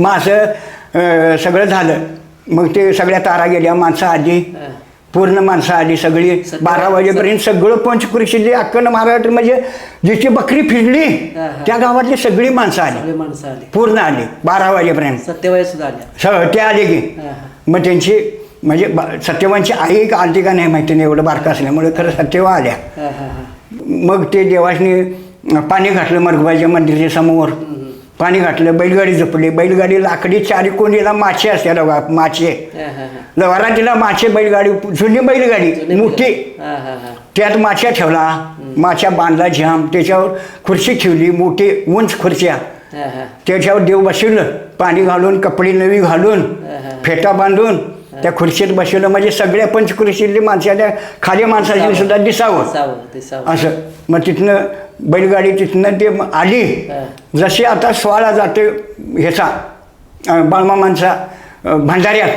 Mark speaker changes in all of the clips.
Speaker 1: मग असं सगळं झालं. मग ते सगळ्या तारा गेल्या माणसं आली. पूर्ण माणसं आली सगळी. बारा वाजेपर्यंत सगळं पंचकृषीतली अक्कन महाराष्ट्र म्हणजे जिची बकरी फिरली त्या गावातली सगळी माणसं आली.
Speaker 2: माणसं आली.
Speaker 1: पूर्ण आली. बारा वाजेपर्यंत.
Speaker 2: सत्यवाई सुद्धा आल्या.
Speaker 1: ते आले की. मग त्यांची म्हणजे सत्यवांची आई का आलती का नाही माहिती नाही एवढं बारका असल्यामुळे खरं सत्यवा आल्या. मग ते देवाशनी पाणी घातलं मरगुबाईच्या मंदिराच्या समोर. पाणी घातलं बैलगाडी झोपली बैलगाडी लाकडी चारी कोणीला मासे असते बघा मासे. लवारातीला मासे बैलगाडी जुनी बैलगाडी मोठी. त्यात माश्या ठेवला. माश्या बांधला जाम. त्याच्यावर खुर्ची ठेवली मोठी उंच खुर्च्या. त्याच्यावर देव बसवलं. पाणी घालून कपडे नवी घालून फेटा बांधून त्या खुर्चीत बसवलं म्हणजे सगळ्या पंचकृषीतली माणसाच्या खाली माणसाची सुद्धा दिसावं. असं. मग तिथनं बैलगाडी तिथनं ते आली. जशी आता सोळा जाते ह्याचा बाळमामांचा भंडाऱ्यात.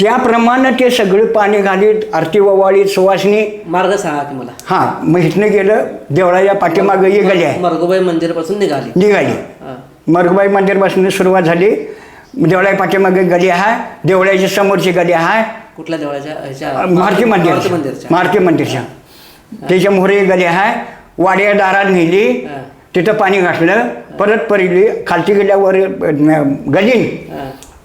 Speaker 1: त्याप्रमाणे ते सगळं पाणी घालीत आरती ओवाळीत सुवासनी.
Speaker 2: मार्ग सांगा की मला.
Speaker 1: हां मग इथनं गेलं देवळाच्या पाठीमागं गली आहे
Speaker 2: मरगोबाई मंदिरपासून निघाली.
Speaker 1: निघाली मरगबाई मंदिरपासून सुरुवात झाली. देवळाच्या पाठीमागे गली आहे. देवळाच्या समोरची गली आहे.
Speaker 2: कुठल्या देवळाच्या? ह्याच्या
Speaker 1: मारुती मंदिर.
Speaker 2: मारुती मंदिरच्या.
Speaker 1: मारुती मंदिरच्या. त्याच्या मोहरे गली आहे. वाड्या दारात नेली.
Speaker 2: हा.
Speaker 1: तिथं पाणी घातलं. परत परिली खालती गेल्यावर गली.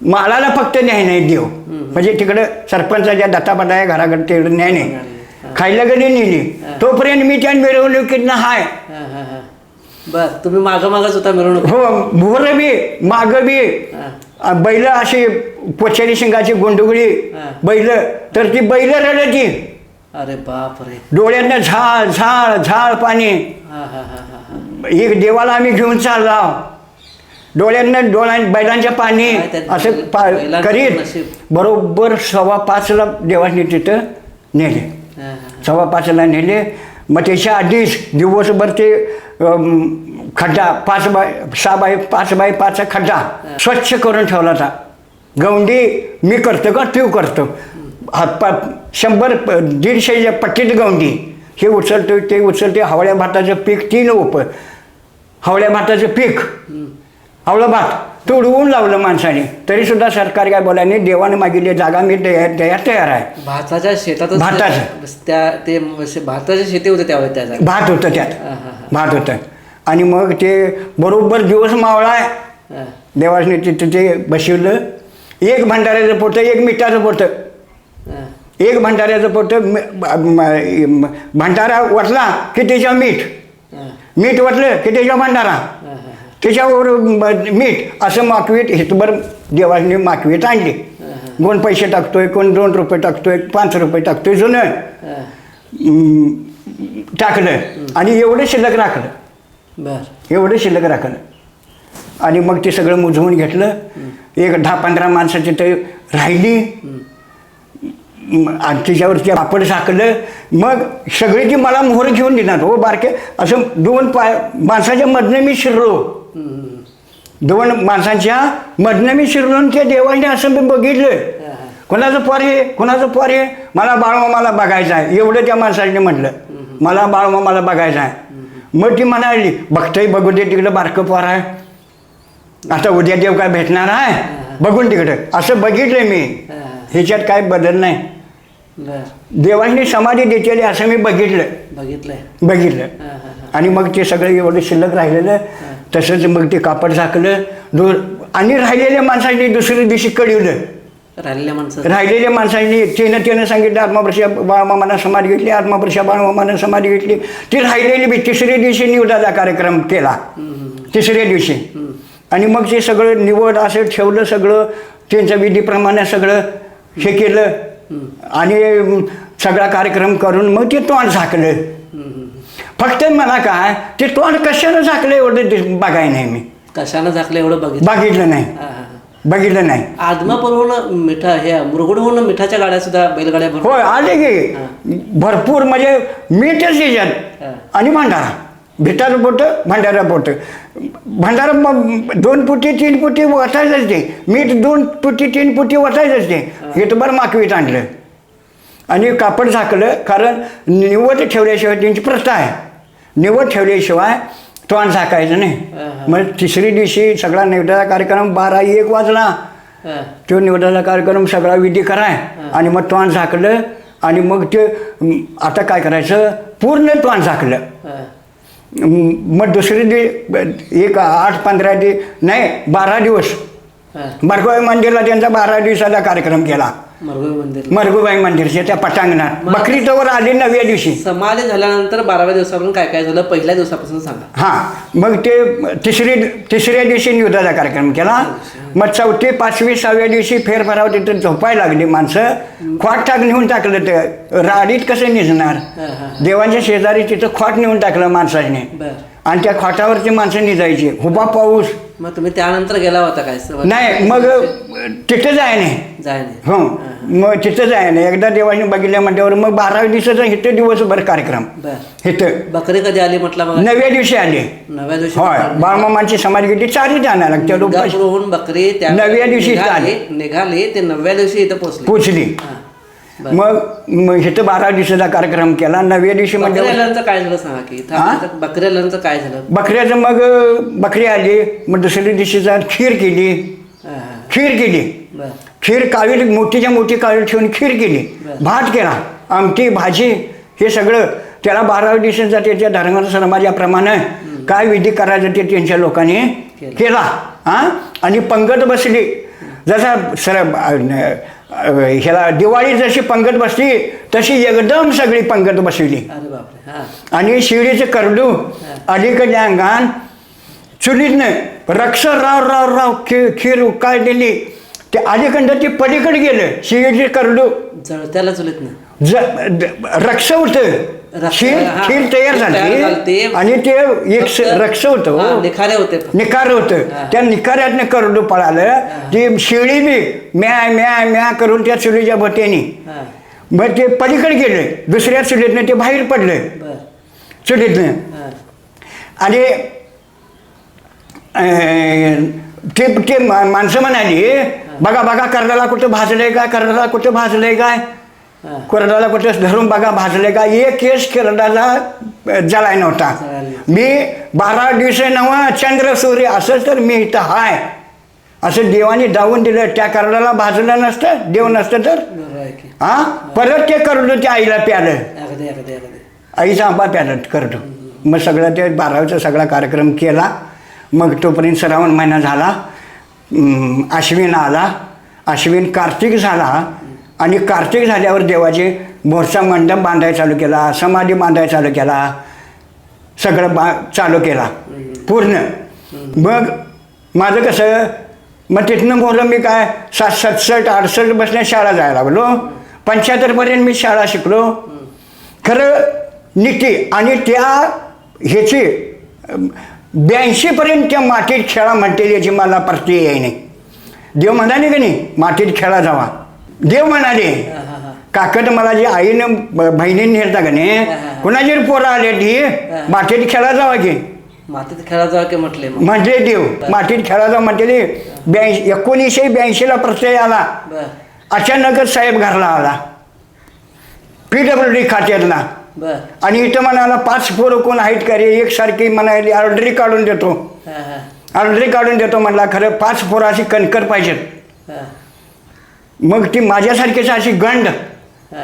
Speaker 1: मालाला फक्त न्याय नाही देव. म्हणजे तिकडं सरपंचाच्या दत्तापाटा आहे घराकडे तिकडे न्याय नाही. खायला गली नेली. तोपर्यंत मी त्या मिरवणुकीतनं हाय.
Speaker 2: बर तुम्ही माग मागच होता मिरवणूक.
Speaker 1: हो भोर बी माग बी.
Speaker 2: हा.
Speaker 1: बैल अशी पोचारी शिंगाची गोंडुगळी. बैल तर ती बैल रडती.
Speaker 2: अरे बाप रे.
Speaker 1: डोळ्यांना झाळ झाळ झाळ पाणी.
Speaker 2: हा
Speaker 1: एक देवाला आम्ही घेऊन चाललो. डोळ्यांना डोळ्यां बैलांच्या पाणी असं पा करीत. बरोबर सव्वा पाचला देवाने तिथं नेले. सव्वा पाचला नेले. मग त्याच्या आधीच दिवसभर ते खड्डा पाच बाय सहा बाय पाच बाय पाच खड्डा स्वच्छ करून ठेवला होता. गवंडी मी करतो का तू करतो? हातपा शंभर प- दीडशे पट्टीत गवंडी हे उचलतो ते उचलते हवळ्या भाताचं पीक तीन उप हवळ्या भाताचं पीक हवळं भात. तुडवून लावलं माणसाने. तरी सुद्धा सरकार काय बोलायने देवाने मागितली जागा मी तयार तयार तयार आहे.
Speaker 2: भाताच्या शेतातच
Speaker 1: भाताचं.
Speaker 2: त्या ते भाताच्या शेती होते त्यावेळी त्या जागी
Speaker 1: भात होतं त्यात. भात होतं. आणि मग ते बरोबर दिवस मावळाय
Speaker 2: हा.
Speaker 1: देवाने तिथं ते बसवलं. एक भंडाऱ्याचं पोतं एक मिठाचं पोतं.
Speaker 2: हा.
Speaker 1: एक भंडाऱ्याचं पोतं म- म- म- भंडारा वटला की त्याच्यावर मीठ.
Speaker 2: हा.
Speaker 1: मीठ वटलं की त्याच्यावर भंडारा. त्याच्यावर मीठ असं माकवीत हितभर देवाने माकवीत आणली. कोण पैसे टाकतोय कोण दोन रुपये टाकतोय पाच रुपये टाकतोय जुनं. टाकलं. आणि एवढं शिल्लक राखलं. एवढं शिल्लक राखलं. आणि मग ते सगळं मुजवून घेतलं. एक दहा पंधरा माणसं तिथे राहिली. आणि त्याच्यावर ते पापड झाकलं. मग सगळी ती मला मोहर घेऊन देणार हो बारके असं दोन पाय माणसाच्या मधनं मी शिरलो. दोन माणसांच्या मधनं मी शिरलो त्या देवाने असं मी बघितलं. कोणाचं पोर आहे? कोणाचं पोर आहे? मला बाळमामाला बघायचं आहे. एवढं त्या माणसाने म्हटलं. मला बाळमामाला बघायचं आहे. मग ती म्हणाली बघतोय बघू दे तिकडं बारकं पोर आहे. आता उद्या देव काय भेटणार आहे? बघून तिकडं. असं बघितलं मी. ह्याच्यात काय बदल नाही. देवाने समाधी देतेली असं मी बघितलं. बघितलं.
Speaker 2: हा, हा, हा.
Speaker 1: आणि मग ते सगळं एवढं शिल्लक राहिलेलं. तसंच मग ते कापड झाकलं दो आणि राहिलेल्या माणसांनी दुसऱ्या दिवशी कळवलं
Speaker 2: राहिलेल्या माणसं.
Speaker 1: राहिलेल्या माणसांनी त्यानं त्यानं सांगितलं आत्माप्रशा बाळमामानं समाधी घेतली आत्माप्रशा बाळमामानं समाधी घेतली. ती राहिलेली बी तिसऱ्या दिवशी निवडाचा कार्यक्रम केला. तिसऱ्या दिवशी. आणि मग ते सगळं निवड असं ठेवलं सगळं त्यांच्या विधीप्रमाणे सगळं हे केलं. आणि सगळा कार्यक्रम करून मग ते तोंड झाकलं. फक्त मला काय ते तोंड कशानं झाकलं एवढं दिस- बघाय नाही मी.
Speaker 2: कशानं झाकलं एवढं बघितलं?
Speaker 1: बघितलं नाही.
Speaker 2: हा, हा, हा.
Speaker 1: बघितलं नाही.
Speaker 2: आदमापूरहून मिठा हे मुरगुडहून मिठाच्या गाड्या सुद्धा बैलगाड्या भरपूर
Speaker 1: होय आले की. भरपूर म्हणजे याच्यात.
Speaker 2: हा.
Speaker 1: आणि भंडारा. भिटाचं पोट भंडारा पोट. भंडारा मग दोन फुटी तीन फुटी वतायचंच ते. मीठ दोन फुटी तीन फुटी वतायचंच ते. हिटभर माकवीत आणलं. आणि कापड झाकलं कारण निवड ठेवल्याशिवाय त्यांची प्रथा आहे. निवड ठेवल्याशिवाय तोंड झाकायचं नाही.
Speaker 2: हा, हा.
Speaker 1: मग तिसरी दिवशी सगळा निवडाचा कार्यक्रम बारा एक वाजला. तो निवडाचा कार्यक्रम सगळा विधी कराय आणि मग तोंड झाकलं आणि मग ते आता काय करायचं? पूर्ण तोंड झाकलं. मग दुसरे दिवस एक आठ पंधरा दिवस नाही बारा दिवस. मरगुबाई मंदिरला त्यांचा बारा दिवसाचा कार्यक्रम केला.
Speaker 2: मरगुळ मंदिर
Speaker 1: मरगुबाई मंदिरच्या त्या पटांगणात. बकरी तवर आली नवव्या दिवशी.
Speaker 2: समाधी झाल्यानंतर बाराव्या दिवसापासून काय काय झालं? पहिल्या दिवसापासून सांगा.
Speaker 1: हां मग ते तिसरी तिसऱ्या दिवशी निवदाचा कार्यक्रम केला. मग चौथी पाचवी सहाव्या दिवशी फेरफराव तिथं झोपायला लागली माणसं. खोट टाक नेऊन टाकलं ते. राडीत कसं निजणार. देवांच्या शेजारी तिथं खोट नेऊन टाकलं माणसाने. आणि त्या खोटावरची माणसं निजायची. हुबा पाऊस.
Speaker 2: मग तुम्ही त्यानंतर गेला होता काय?
Speaker 1: नाही मग तिथं जाय नाही हो. मग तिथं जाय नाही एकदा देवाने बघितल्या म्हटल्यावर मग बाराव्या दिवसाचा इथं दिवसभर कार्यक्रम.
Speaker 2: बर.
Speaker 1: इथं
Speaker 2: बकरी कधी आली म्हटलं मग?
Speaker 1: नवव्या दिवशी आले.
Speaker 2: नव्या दिवशी
Speaker 1: होय. बाळमामांची समाज किती चारी जाणार लागते
Speaker 2: गावपुरहून बकरी त्या
Speaker 1: नवव्या दिवशी इथं
Speaker 2: निघाली. ते नवव्या दिवशी इथं
Speaker 1: पोचली.
Speaker 2: हा. बर.
Speaker 1: मग मग इथं बारा दिवसाचा कार्यक्रम केला. नवव्या दिवशी म्हणजे
Speaker 2: काय झालं सांगा की? आल्यानंतर काय झालं?
Speaker 1: बकऱ्याचं मग बकरी आली. मग दुसऱ्या दिवशीचा खीर केली. खीर केली.
Speaker 2: बर
Speaker 1: खीर कावी मोठीच्या मोठी कावी ठेवून खीर केली. भात केला. आमटी भाजी हे सगळं त्याला बाराव्या दिवसाचा त्याच्या धर्म समाजाप्रमाणे काय विधी करायचं ते त्यांच्या लोकांनी
Speaker 2: केलं.
Speaker 1: हा? आणि पंगत बसली. जसा सर ह्याला दिवाळी जशी पंगत बसली तशी एकदम सगळी पंगत
Speaker 2: हा.
Speaker 1: आणि शिडीचं करडू अलीकडल्या अंगान चुलीतनं रक्ष राव राव राव खीर खीर उकाळलेली. ते ते पलीकडे गेलं शिडीचे करडू.
Speaker 2: जळत्याला चुलीत ना
Speaker 1: ज द- रक्ष होतं.
Speaker 2: रक्ष,
Speaker 1: खीर
Speaker 2: हा.
Speaker 1: खीर तयार झाली. आणि ते एक स-
Speaker 2: फक्त-
Speaker 1: रक्ष होतं
Speaker 2: हा,
Speaker 1: हो.
Speaker 2: निखारे होते फक्त.
Speaker 1: निकार होतं. त्या निकाऱ्यातनं करडू पळालं. ती शिळी बी म्या म्या म्या करून त्या चुलीच्या
Speaker 2: हा.
Speaker 1: मग ते पलीकडे गेलं. दुसऱ्या चुलीतनं ते बाहेर पडलं.
Speaker 2: बर.
Speaker 1: चुलीतनं.
Speaker 2: हा.
Speaker 1: आणि अं, ते ते मा- माणसं म्हणाली बघा बघा करडाला कुठं भाजलंय काय? करडाला कुठं भाजलंय काय? करडाला कुठं धरून बघा भाजलंय का एक केस करडाला अं, जळाय नव्हता. मी बारा दिवस नवा चंद्र सूर्य असं तर मी इथं हाय. असं देवाने दावून दिलं. त्या करडाला भाजलं नसतं देव नसतं तर? हा? परत ते करडू त्या आईला प्यालं. आईचा आंबा प्याला करतो. मग सगळं ते बारावीचा सगळा कार्यक्रम केला. मग तोपर्यंत श्रावण महिना झाला. अश्विन आश्विन आला. आश्विन कार्तिक झाला. आणि कार्तिक झाल्यावर देवाचे मोर्चा मंडप बांधायला चालू केला समाधी बांधायला चालू केला. सगळं बा चालू केला. पूर्ण. मग माझं कसं मग तिथनं बोललं मी काय सात सतसष्ट अडसष्ट बसण्यात शाळा जायला लागलो. पंच्याहत्तरपर्यंत मी शाळा शिकलो. खरं नीती आणि त्या ह्याची ब्याऐंशीपर्यंत त्या मातीत खेळा म्हणते याची मला प्रत्यय याय नाही. देव म्हणाले का नाही मातीत खेळा जावा. देव म्हणाले काकत मला जी आईनं बहिणीने नेलता का नाही. कुणाची पोरं आले ती? मातीत खेळा जावा की?
Speaker 2: मातीत खेळा जावा की म्हटले मग?
Speaker 1: म्हटले देव मातीत खेळा जावा म्हटले ब्याऐंशी एकोणीसशे ब्याऐंशीला प्रत्यय आला.
Speaker 2: बर.
Speaker 1: अचानकच साहेब घरला आला. पी डब्ल्यू डी खात्यातला.
Speaker 2: बर.
Speaker 1: आणि इथं म्हणाला पाच पोरं कोण आहेत का रे? एकसारखी म्हणाली ऑर्डरी काढून देतो.
Speaker 2: हा हा.
Speaker 1: ऑर्डरी काढून देतो म्हणला खरं पाच पोरं अशी कणकर पाहिजेत.
Speaker 2: हा.
Speaker 1: मग ती माझ्यासारखीच अशी गंड.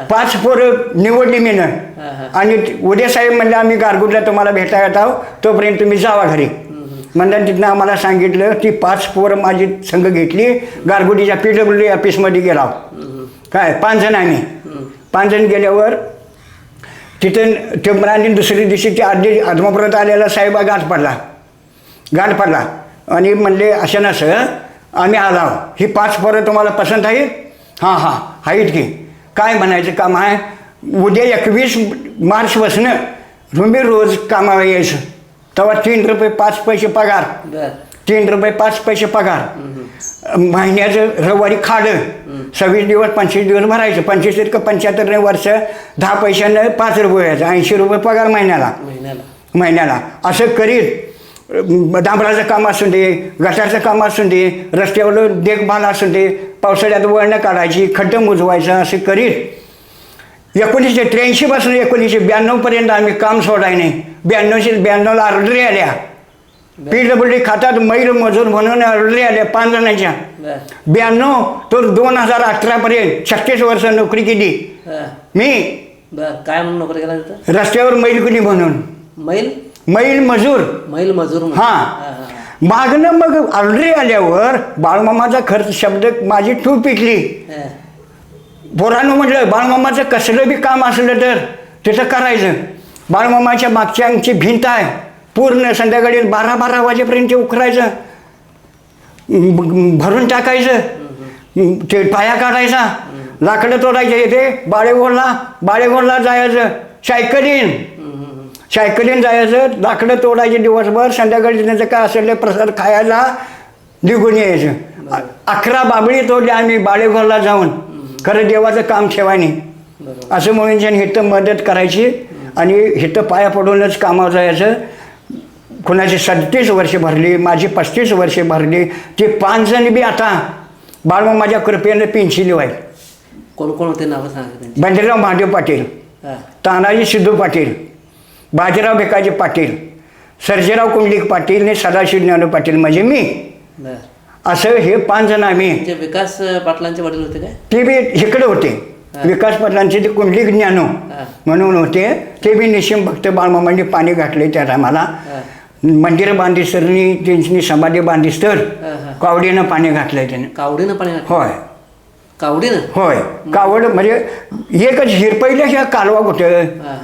Speaker 1: पाच पोरं निवडली मी
Speaker 2: हा.
Speaker 1: आणि ती- उद्या साहेब म्हणले आम्ही गारगुटला तुम्हाला भेटायला येत आहो तोपर्यंत तुम्ही जावा घरी. म्हणलं तिथनं आम्हाला सांगितलं ती पाच पोरं माझी संघ घेतली गारगुटीच्या पी डब्ल्यू डी ऑफिसमध्ये गेला काय? पाच जण आम्ही पाच जण गेल्यावर तिथे ते म्हणाले दुसऱ्या दिवशी ते आधी आदमापुरात आलेला साहेब गाठ पडला. गाठ पडला. आणि म्हणले असं नसं आम्ही आला. ही पाच पोरं तुम्हाला पसंत आहे हां हां आहेत की. काय म्हणायचं काम आहे? उद्या एकवीस मार्च बसणं तुम्ही रोज कामाला यायचं. तेव्हा तीन रुपये पाच पैसे पगार. तीन रुपये पाच पैसे पगार. महिन्याचं रविवारी खाडं सव्वीस दिवस पंचवीस दिवस भरायचं. पंचवीस एक पंच्याहत्तर वर्ष दहा पैशानं पाच रुपये यायचं ऐंशी रुपये पगार महिन्याला.
Speaker 2: महिन्याला.
Speaker 1: असं करीत डांबराचं काम असू दे गटारचं काम असू दे रस्त्यावर देखभाल असू दे पावसाळ्यात वळणं काढायची खड्डं मुजवायचं असं करीत. एकोणीसशे त्र्याऐंशीपासून एकोणीसशे ब्याण्णवपर्यंत आम्ही काम सोडाय नाही ब्याण्णवशे ब्याण्णवला ऑर्डरी आल्या. पी डब्ल्यू डी खात्यात मैल मजूर म्हणून ऑर्डरी आल्या पाच जणांच्या ब्याण्णव तो दोन हजार अठरापर्यंत छत्तीस वर्ष नोकरी केली. मी
Speaker 2: काय म्हणून नोकरी केला
Speaker 1: रस्त्यावर मैलकुनी म्हणून.
Speaker 2: मैल?
Speaker 1: मैल मजूर.
Speaker 2: मैल मजूर.
Speaker 1: हा. मागणं मग ऑर्डरी आल्यावर बाळमामाचा खर्च शब्द माझी टू पिकली. पोरानं म्हटलं बाळमामाचं कसलं बी काम असलं तर तिथं करायचं. बाळमामाच्या मागच्या आमची भिंत आहे. पूर्ण संध्याकाळी बारा बारा वाजेपर्यंत ते उकरायचं. म- भरून टाकायचं. ते पाया काढायचा. लाकडं तोडायचे. येते बाळेगोळला बाळेगोळला जायचं. सायकलीन सायकलीन जायचं. लाकडं तोडायचे दिवसभर. संध्याकाळी त्याचं काय असेल प्रसाद खायला निघून यायचं. अकरा बाबळी तोडल्या आम्ही बाळेगोळला जाऊन. खरं देवाचं काम ठेवानी असं म्हणून ज्यांनी हिथं मदत करायची आणि हिथं पाया पडूनच कामावर जायचं. कुणाची सदतीस वर्षे भरली माझी पस्तीस वर्षे भरली ते पाच जण बी आता. बाळमामाच्या कृपेनं पिंचिली आहेत
Speaker 2: कोण कोण होते नावं सांगा
Speaker 1: बंडीराव महादेव पाटील. तानाजी सिद्धू पाटील बाजीराव भिकाजी पाटील सर्जेराव कुंडलिक पाटील आणि सदाशिव ज्ञानू पाटील म्हणजे मी. असं हे पाच जण आम्ही
Speaker 2: विकास पाटलांचे वडील होते काय?
Speaker 1: ते बी इकडे होते. विकास पाटलांचे ते कुंडलिक ज्ञानू. म्हणून होते. ते बी निशिम भक्त बाळमामांनी पाणी घातले त्या टायमाला. मंदिर बांधिस्तरनी त्यांची समाधी बांधिस्तर
Speaker 2: हा, हा.
Speaker 1: कावडीनं पाणी घातलंय त्याने.
Speaker 2: कावडीनं पाणी घातलं?
Speaker 1: होय.
Speaker 2: कावडीनं?
Speaker 1: होय. कावड म्हणजे एकच हिरपैल्या ह्या कालवा कुठं.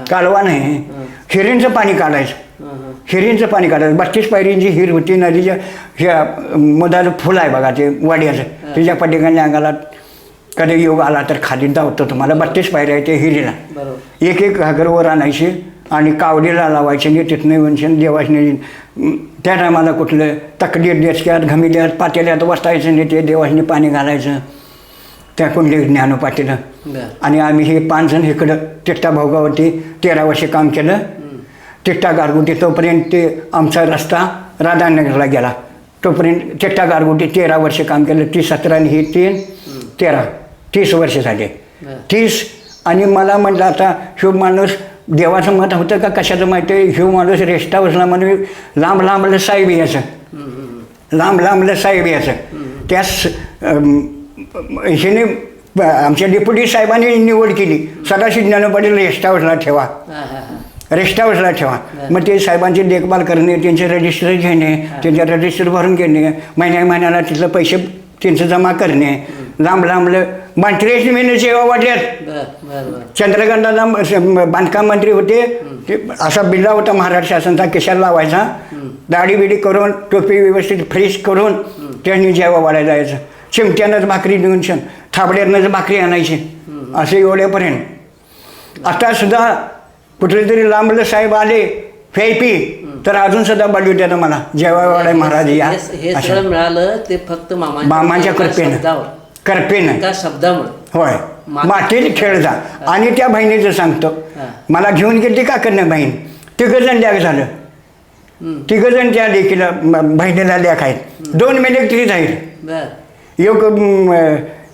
Speaker 1: कालवा नाही. हिरींचं पाणी काढायचं.
Speaker 2: हा, हा.
Speaker 1: हिरींचं पाणी काढायचं. बत्तीस पायरींची हिर होती नदीच्या ह्या मधाचं फुल आहे बघा ते वाड्याचं. त्याच्या पटिकांच्या अंगाला कधी योग आला तर खाली धावतो तुम्हाला. बत्तीस पायऱ्या आहे ते हिरीला.
Speaker 2: बरोबर.
Speaker 1: एक एक घागरवर आणायची. आणि कावडीला लावायचे आणि तिथनं येऊन शेण देवासने त्या टायमाला कुठलं तकडीत डेचक्यात घमिल्यात पातेल्यात वसायचं आणि ते देवासने पाणी घालायचं. त्या कुंडली ज्ञानो पाटीलं.
Speaker 2: बर.
Speaker 1: आणि आम्ही हे पाच जण इकडं तिट्टा भाऊगावरती तेरा वर्षे काम केलं. तिट्टा गारगुटी तोपर्यंत ते आमचा रस्ता राधानगरला गेला. तोपर्यंत तिट्टा गारगुटी तेरा वर्षे काम केलं. ती सतरा आणि ही तीन तेरा. तीस वर्ष झाले. तीस. आणि मला म्हटलं आता शिव माणूस देवाचं मत होतं का कशाचं माहिती आहे? शिव माणूस रेस्ट हाऊसला म्हणून लांब लांबलं साहेब
Speaker 2: हम्म,
Speaker 1: लांब लांबलं साहेब यायचं त्यास ब- आमच्या डेप्युटी साहेबांनी निवड केली. सदाशिव ज्ञान पाटील रेस्ट हाऊसला ठेवा. रेस्ट हाऊसला ठेवा. मग ते साहेबांची देखभाल करणे त्यांचे रजिस्टर घेणे त्यांचे रजिस्टर भरून घेणे महिन्या महिन्याला तिथलं पैसे त्यांचं जमा करणे. लांब लांबलं बांधरेश महिने सेवा वाटल्यात
Speaker 2: बर बर बर.
Speaker 1: चंद्रकांताला म- स- म- बांधकाम मंत्री होते. ते असा बिल्ला होता महाराष्ट्र शासनाचा केशाला लावायचा. दाढी बिडी करून टोपी व्यवस्थित फ्रेश करून त्यांनी जेव्हा वाढायला जायचं. चिमट्यानंच भाकरी देऊन शन थाबड्यातनंच भाकरी आणायची. असे एवढ्यापर्यंत. आता सुद्धा कुठले तरी लांबले साहेब आले फेपी तर अजून सुद्धा बोलवत्यात मला. जेव्हा वाडाय महाराज या.
Speaker 2: हे- हे
Speaker 1: अशा.
Speaker 2: सगळं मिळालं ते फक्त मामांच्या
Speaker 1: मामांच्या कृपेनं.
Speaker 2: शब्दावर.
Speaker 1: कृपेनं
Speaker 2: एका शब्दामुळे.
Speaker 1: होय.
Speaker 2: मा-
Speaker 1: मातीत खेळजा आणि त्या बहिणीचं सांगतो.
Speaker 2: हा.
Speaker 1: मला घेऊन गेली का करणं बहीण? तिघजण द्याग झालं. तिघजण त्या लेकीला म- बहिणीला लेख आहेत दोन मेले तरी जाईल.
Speaker 2: बर.
Speaker 1: योग म,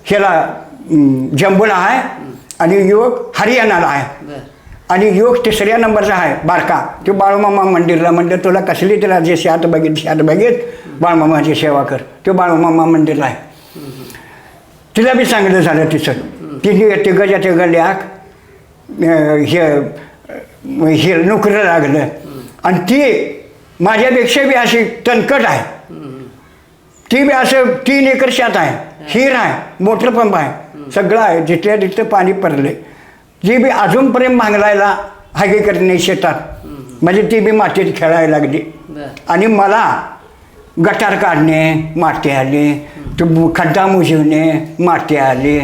Speaker 1: ह्याला म, जम्बूला आहे आणि योग हरियाणाला आहे.
Speaker 2: बर.
Speaker 1: आणि योग तिसऱ्या नंबरचा आहे बारका. तो बाळूमामा मंदिरला म्हणलं तुला कसली त्याला जे शात बघित शात बघित? बाळमामाची सेवा कर. तो बाळूमामा मंदिरला आहे. तिला बी चांगलं झालं तिचं. तिने तिघच्या तिघं लेख हे हे नोकरीला लागलं. आणि ती माझ्यापेक्षा बी अशी तणकट आहे. ती बी असं तीन एकर शेत आहे. हिर आहे मोटर पंप आहे. सगळं आहे. जिथल्या तिथं पाणी पडले ती बी अजूनपर्यंत भांगलायला हागे करणे शेतात. म्हणजे ती बी मातीत खेळायला लागली. आणि मला गटार काढणे माती आली. तो खड्डा मुजवणे माती आली.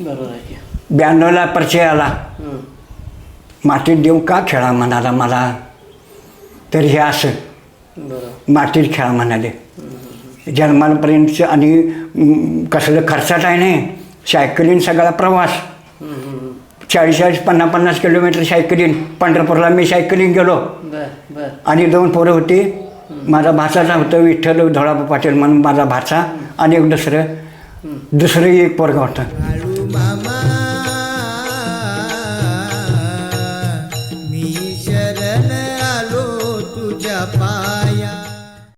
Speaker 2: बरोबर आहे की.
Speaker 1: ब्याण्णवला परिचय आला.
Speaker 2: हं.
Speaker 1: मातीत देव का खेळा म्हणाला मला? तर हे असं. मातीत खेळा म्हणाले. जन्मापर्यंत आणि कसलं खर्चात आहे नाही. सायकलीन सगळा प्रवास.
Speaker 2: हं, हं, हं.
Speaker 1: चाळीस चाळीस पन्नास पन्नास किलोमीटर सायकलीन. पंढरपूरला मी सायकलीन गेलो.
Speaker 2: बर बर.
Speaker 1: आणि दोन पोरं होती. माझा भाचाचा होतं विठ्ठल धोळाबा पाटील म्हणून माझा भाचा आणि एक दुसरं दुसरं एक पोरगा होतं.